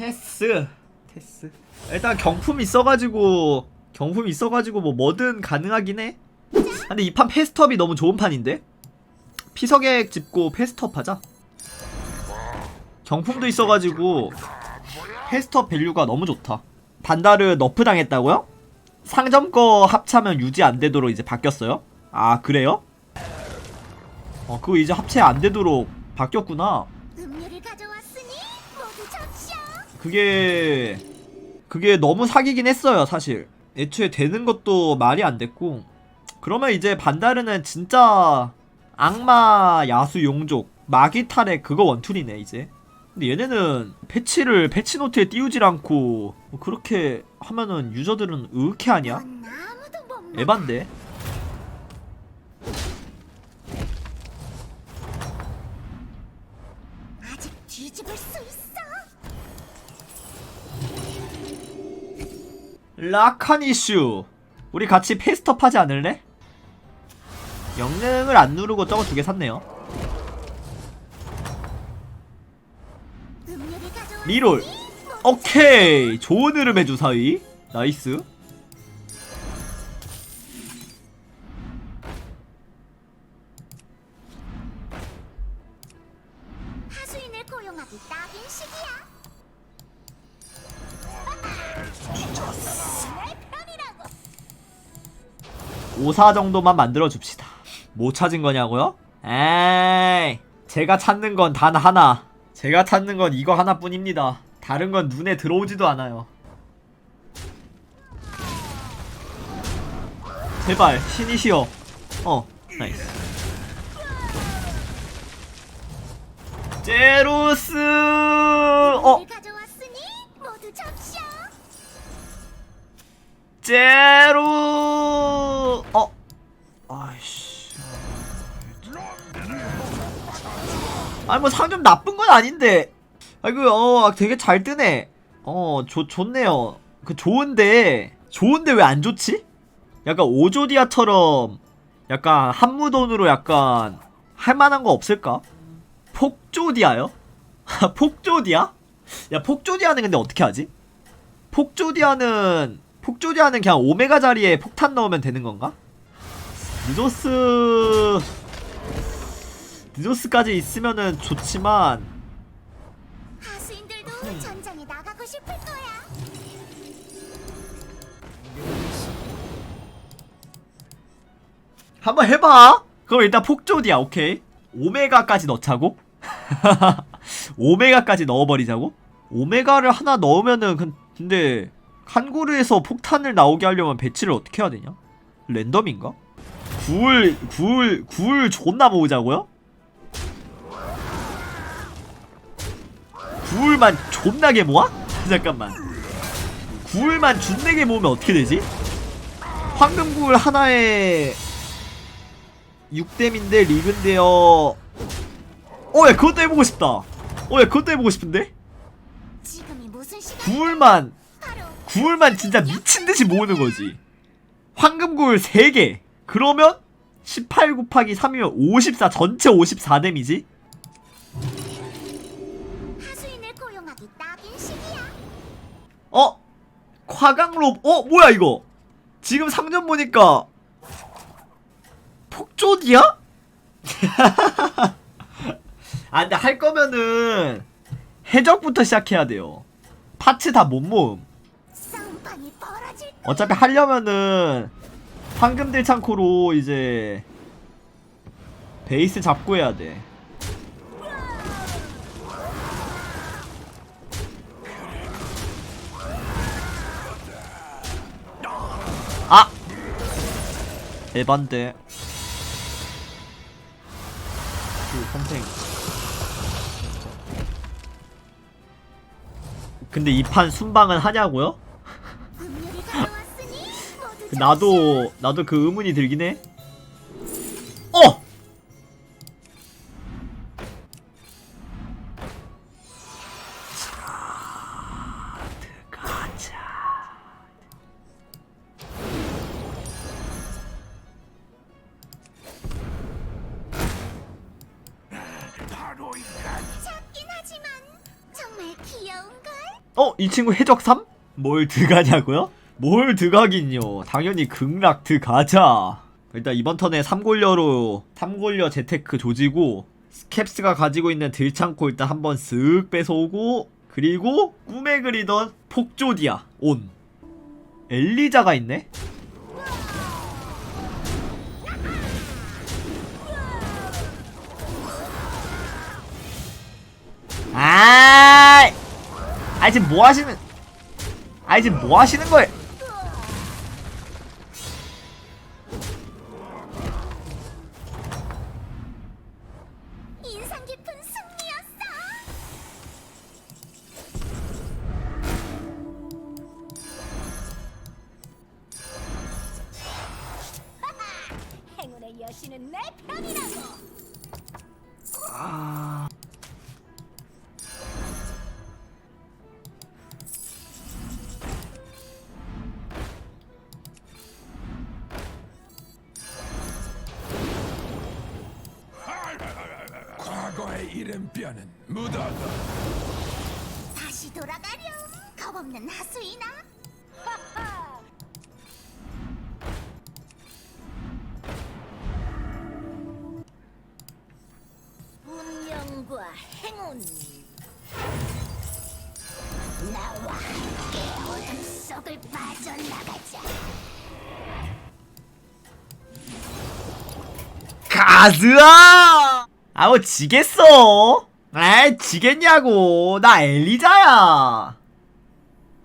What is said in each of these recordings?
테스. 테스. 일단 경품 있어가지고 경품 있어가지고 뭐 뭐든 가능하긴 해. 근데 이판 패스트업이 너무 좋은 판인데? 피서객 짚고 패스트업 하자. 경품도 있어가지고 패스트업 밸류가 너무 좋다. 반다르 너프 당했다고요? 상점 거 합차면 유지 안 되도록 이제 바뀌었어요? 아 그래요? 어 그거 이제 합체 안 되도록 바뀌었구나 그게 그게 너무 사기긴 했어요 사실. 애초에 되는 것도 말이 안 됐고. 그러면 이제 반다르는 진짜 악마 야수 용족 마기 탈의 그거 원툴이네 이제. 근데 얘네는 패치를 패치노트에 띄우질 않고 뭐 그렇게 하면은 유저들은 못 막아. 에반데 라카니슈. 우리 같이 페이스톱 하지 않을래? 영능을 안 누르고 저거 두 개 샀네요. 리롤. 오케이. 좋은 흐름의 주사위. 나이스 5사 정도만 만들어 줍시다. 뭐 찾은 거냐고요? 에이 제가 찾는 건 단 하나. 제가 찾는 건 이거 하나뿐입니다. 다른 건 눈에 들어오지도 않아요. 제발 신이시여. 어 나이스. 제로스! 어. 제로 아니 뭐 상점 나쁜 건 아닌데 아이고 어 되게 잘 뜨네 어 좋, 좋네요 그 좋은데 좋은데 왜 안 좋지? 약간 오조디아처럼 약간 한무돈으로 약간 할만한 거 없을까? 폭조디아요? 폭조디아? 야 폭조디아는 근데 어떻게 하지? 폭조디아는 폭조디아는 그냥 오메가 자리에 폭탄 넣으면 되는 건가? 느조스 느조스까지 있으면은 좋지만 하수인들도 음. 전장에 나가고 싶을 거야. 한번 해봐. 그럼 일단 폭조디아 오케이. 오메가까지 넣자고? 오메가까지 넣어버리자고? 오메가를 하나 넣으면은 근- 근데 칸구르에서 폭탄을 나오게 하려면 배치를 어떻게 해야 되냐? 랜덤인가? 굴, 굴, 굴 존나 모으자고요? 굴만 존나게 모아? 잠깐만. 굴만 준내게 모으면 어떻게 되지? 황금굴 하나에 6댐인데 리그인데요. 어, 야, 그것도 해보고 싶다. 어, 야, 그것도 해보고 싶은데? 바로 굴만 진짜 미친듯이 모으는 거지. 황금굴 3개. 그러면 18 곱하기 3이면 54, 전체 54댐이지? 어? 과강롭, 어, 뭐야, 이거? 지금 상점 보니까, 폭조디야? 아, 근데 할 거면은, 해적부터 시작해야 돼요. 파츠 다 못 모음. 벌어질 어차피 하려면은, 황금들 창고로 이제, 베이스 잡고 해야 돼. 아! 에반데. 그 선생. 근데 이 판 순방은 하냐고요? 나도 나도 그 의문이 들긴 해. 작긴 하지만 정말 귀여운 걸. 어? 이 친구 해적삼? 뭘 드가냐고요? 뭘 드가긴요 당연히 극락 드가자 일단 이번 턴에 삼골려로 삼골려 재테크 조지고 스캡스가 가지고 있는 들창고 일단 한번 쓱 뺏어오고 그리고 꿈에 그리던 폭조디아 온 엘리자가 있네? 아, 아 지금 뭐 하시는? 아 지금 뭐 하시는 거예요? 이름뼈는 묻어둬 다시 돌아가렴. 겁없는 하수이나. 운명과 행운. 나와 함께 어둠 속을 빠져나가자. 가즈아! 아우 지겠어? 아 지겠냐고 나 엘리자야.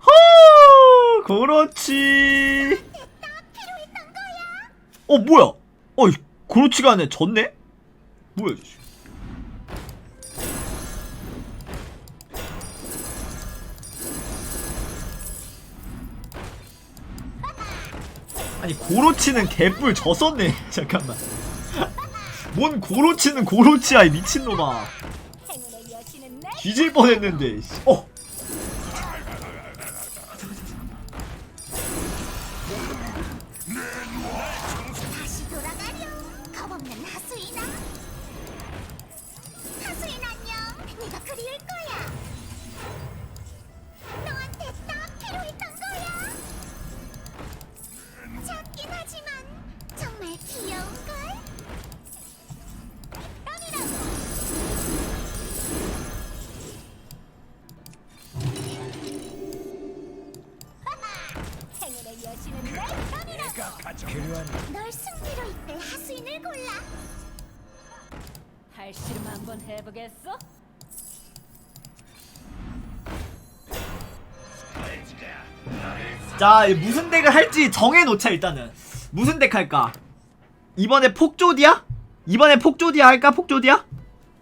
호, 그렇지. 어 뭐야? 어 그렇지가 않네 졌네? 뭐야? 씨. 아니 고로치는 개뿔 졌었네 잠깐만 뭔 고로치는 고로치야 이 미친놈아 뒤질 뻔했는데 씨. 어 거야. 해보겠어? 자, 무슨 덱을 할지 정해놓자 일단은 무슨 덱 할까? 이번에 폭조디아? 이번에 폭조디아 할까? 폭조디아?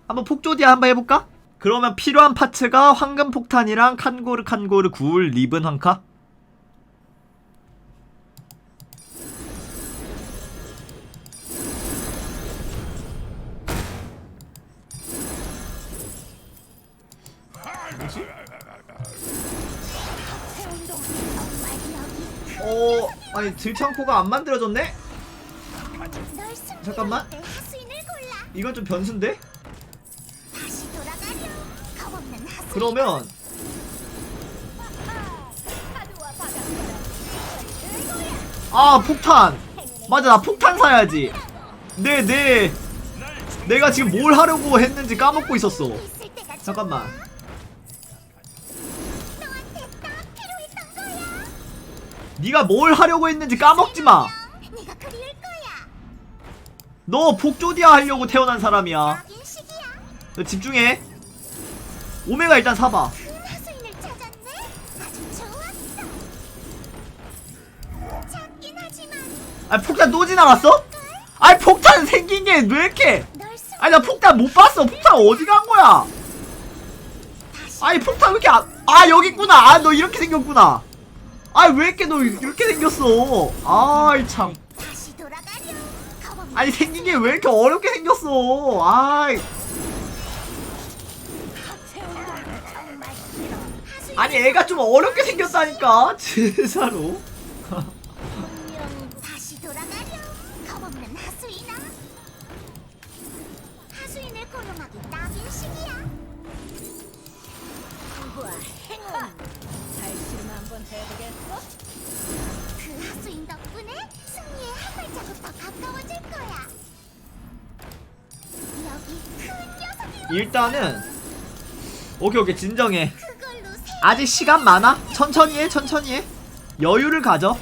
한번 폭조디아 한번 해볼까? 그러면 필요한 파츠가 황금 폭탄이랑 칸고르 칸고르 구울 리븐 황카? 어, 아니 들창코가 안 만들어졌네? 잠깐만. 이건 좀 변수인데? 그러면 아 폭탄 맞아 나 폭탄 사야지 네, 네. 내가 지금 뭘 하려고 했는지 까먹고 있었어 잠깐만 네가 뭘 하려고 했는지 까먹지마. 그리울 거야. 너 폭조디아 하려고 태어난 사람이야. 너 집중해. 오메가 일단 사봐. 아니 폭탄 또 지나갔어? 아니 폭탄 생긴 게 왜 이렇게. 아니 나 폭탄 못 봤어. 폭탄 어디 간 거야? 아니 폭탄 왜 이렇게 안... 아 여기 있구나. 아 너 이렇게 생겼구나 아 왜 이렇게 너 이렇게 생겼어? 아이 참. 아니 생긴 게 왜 이렇게 어렵게 생겼어? 아이. 아니 애가 좀 어렵게 생겼다니까. 진짜로 일단은 오케이 오케이 진정해. 아직 시간 많아? 천천히 해 천천히 해. 여유를 가져.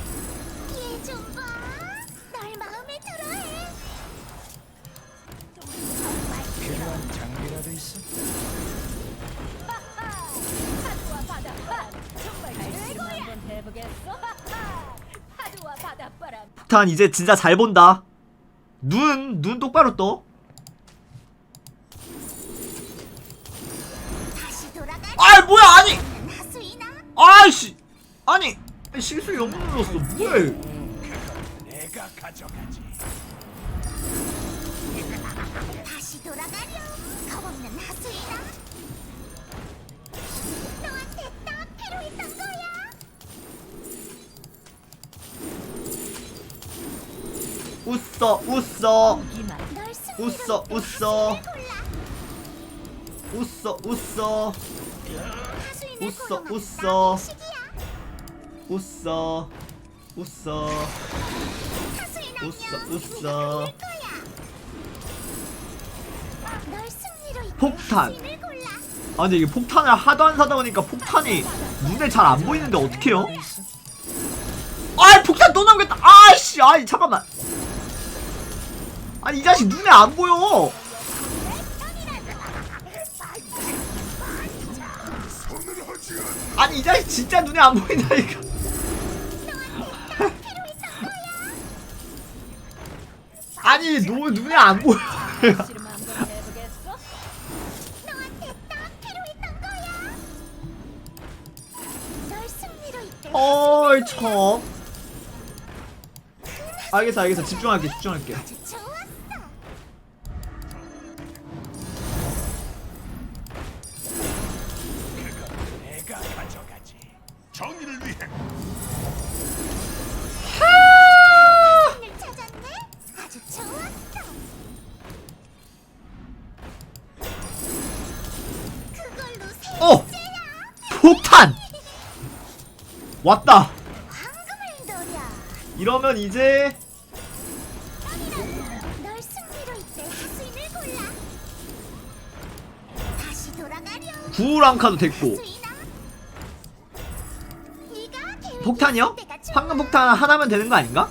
바닷바람. 폭탄 이제 진짜 잘 본다. 눈 눈 똑바로 떠 다시 돌 뭐야 아니. 아이씨. 아니 실수 영문 눌렀어. 뭐야 내가 가져가지. 다시 돌아가렴. 겁없는 하수이나 너한테 딱 필요했던 거야. 웃어 웃어. 웃어 웃어. 웃어 웃어 웃어, 웃어. 웃어 웃어 웃어. 웃어. 폭탄. 아 근데 이게 폭탄을 하도 안 사다 보니까 폭탄이 눈에 잘 안 보이는데 어떡해요? 아이 폭탄 또 나오겠다 아이씨 아이 잠깐만 아니 이 자식 눈에 안 보여 아니 이 자식 진짜 눈에 안 보인다니까. 아니 너무 눈에 안 보여. 씨름 한번 어이 참. 알겠어 알겠어. 집중할게 집중할게 왔다. 이러면 이제. 구우랑카도 됐고 폭탄이요? 황금 폭탄 하나면 되는 거 아닌가?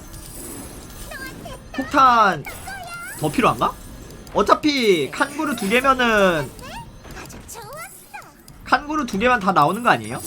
폭탄 더 필요한가? 어차피 칸구르 두 개면은 좋았어. 칸구르 두 개만 다 나오는 거 아니에요?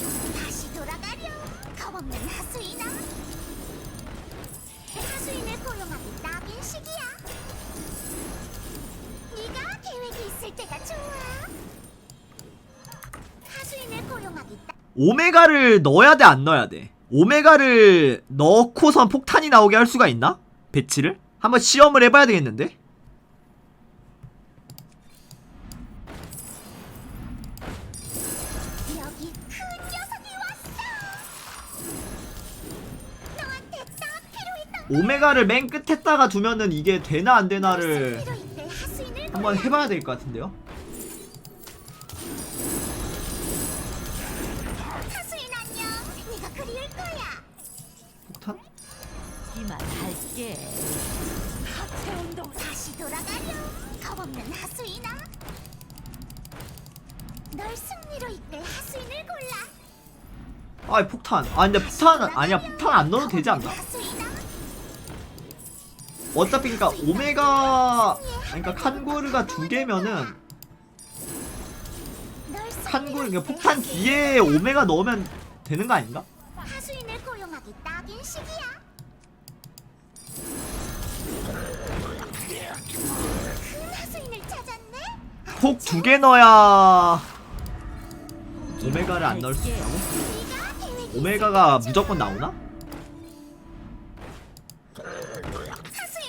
오메가를 넣어야 돼 안 넣어야 돼? 오메가를 넣고선 폭탄이 나오게 할 수가 있나? 배치를? 한번 시험을 해봐야 되겠는데? 여기 큰 녀석이 왔어. 너한테 딱 필요했던 오메가를 맨 끝에다가 두면은 이게 되나 안 되나를 하수인을 한번. 해봐야 될 것 같은데요? 폭탄 아 근데 폭탄 아니야 폭탄 안 넣어도 되지 않나? 어차피 그니까 오메가 그러니까 칸구르가 두 개면은 승리로 그러니까 폭탄 뒤에 오메가 넣으면 되는 거 아닌가? 폭 두 개 넣어야 오메가를 안 넣을 수 있다고? 오메가가 무조건 나오나?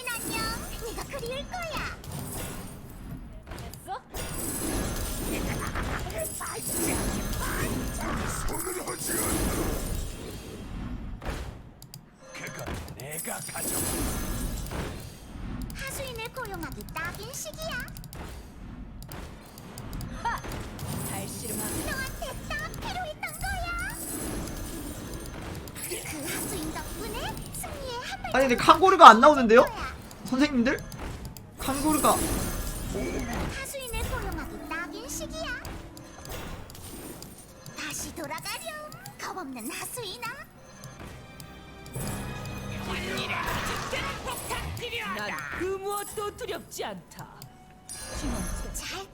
안녕. 네가 그리울 거야. 하수인을 고용하기 딱인 시기야. 아니 근데 칸고르가 안 나오는데요? 선생님들? 칸고르가.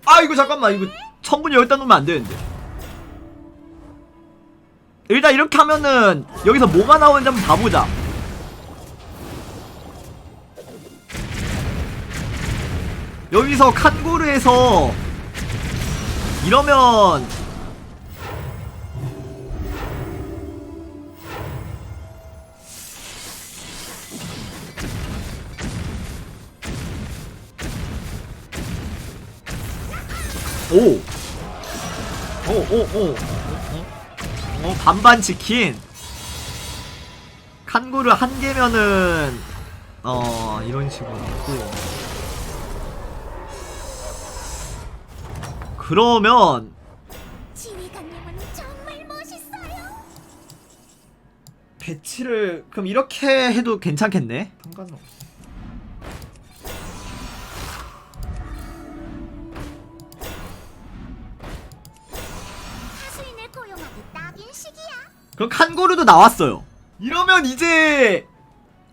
아 이거 잠깐만. 이거 천분이 여기다 놓으면 안 되는데. 일단 이렇게 하면은 여기서 뭐가 나오는지 한번 봐보자. 여기서 칸고르에서 이러면 오! 오, 오, 오. 어, 어, 반반 치킨. 칸고르 한 개면은, 어, 이런 식으로 있고. 그러면, 지휘관님은 정말 멋있어요. 배치를, 그럼 이렇게 해도 괜찮겠네? 상관없어. 그럼 칸고르도 나왔어요. 이러면 이제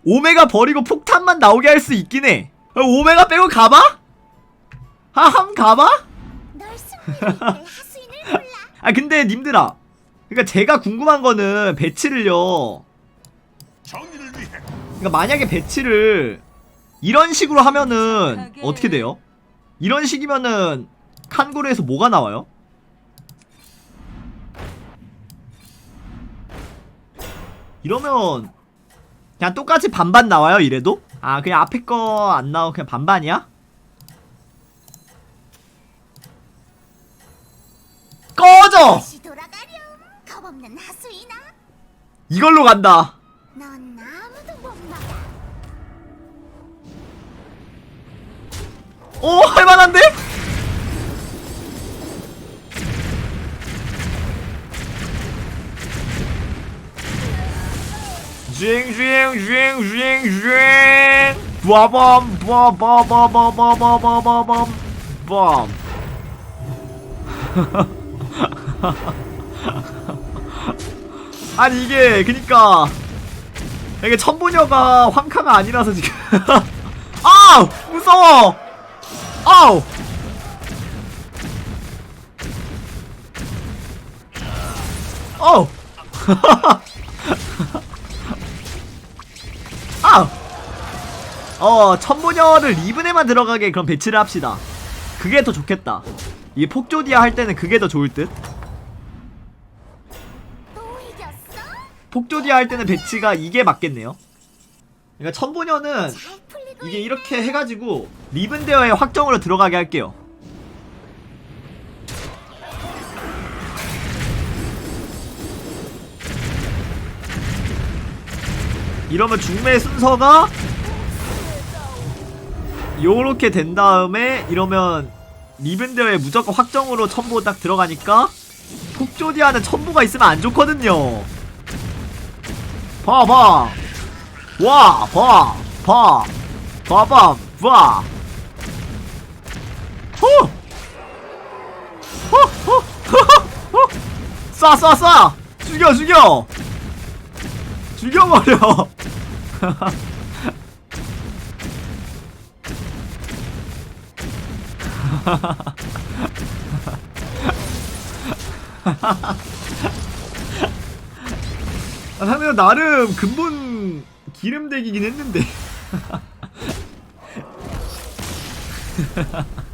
오메가 버리고 폭탄만 나오게 할 수 있긴 해. 어, 오메가 빼고 가봐? 아, 함 가봐? 아 근데 님들아, 그러니까 제가 궁금한 거는 배치를요. 그러니까 만약에 배치를 이런 식으로 하면은 어떻게 돼요? 이런 식이면은 칸고르에서 뭐가 나와요? 이러면 그냥 똑같이 반반 나와요 이래도? 아 그냥 앞에 거 안 나오고 그냥 반반이야? 다시 돌아가렴. 겁없는. 이걸로 간다 넌 아무도 못 막아. 오 할만한데? 빠밤 빠바바바바바바바밤 빰 아니 이게 그니까 이게 천보녀가 황카가 아니라서 지금 아 무서워 아우! 어우! 아우! 어, 천보녀를 리븐에만 들어가게 그럼 배치를 합시다. 그게 더 좋겠다. 이 폭조디아 할 때는 그게 더 좋을 듯? 폭조디아 할 때는 배치가 이게 맞겠네요. 그러니까 천보녀는 이게 이렇게 해가지고 리븐데어의 확정으로 들어가게 할게요. 이러면 중매 순서가 요렇게 된 다음에 이러면 리븐데어에 무조건 확정으로 첨부 딱 들어가니까 폭조디아는 첨부가 있으면 안 좋거든요. 봐봐. 와, 봐, 봐, 봐봐, 봐. 호! 호, 호, 호, 호. 쏴, 쏴, 쏴! 죽여, 죽여! 죽여버려! 아, 상대가 나름 근본 기름대기긴 했는데.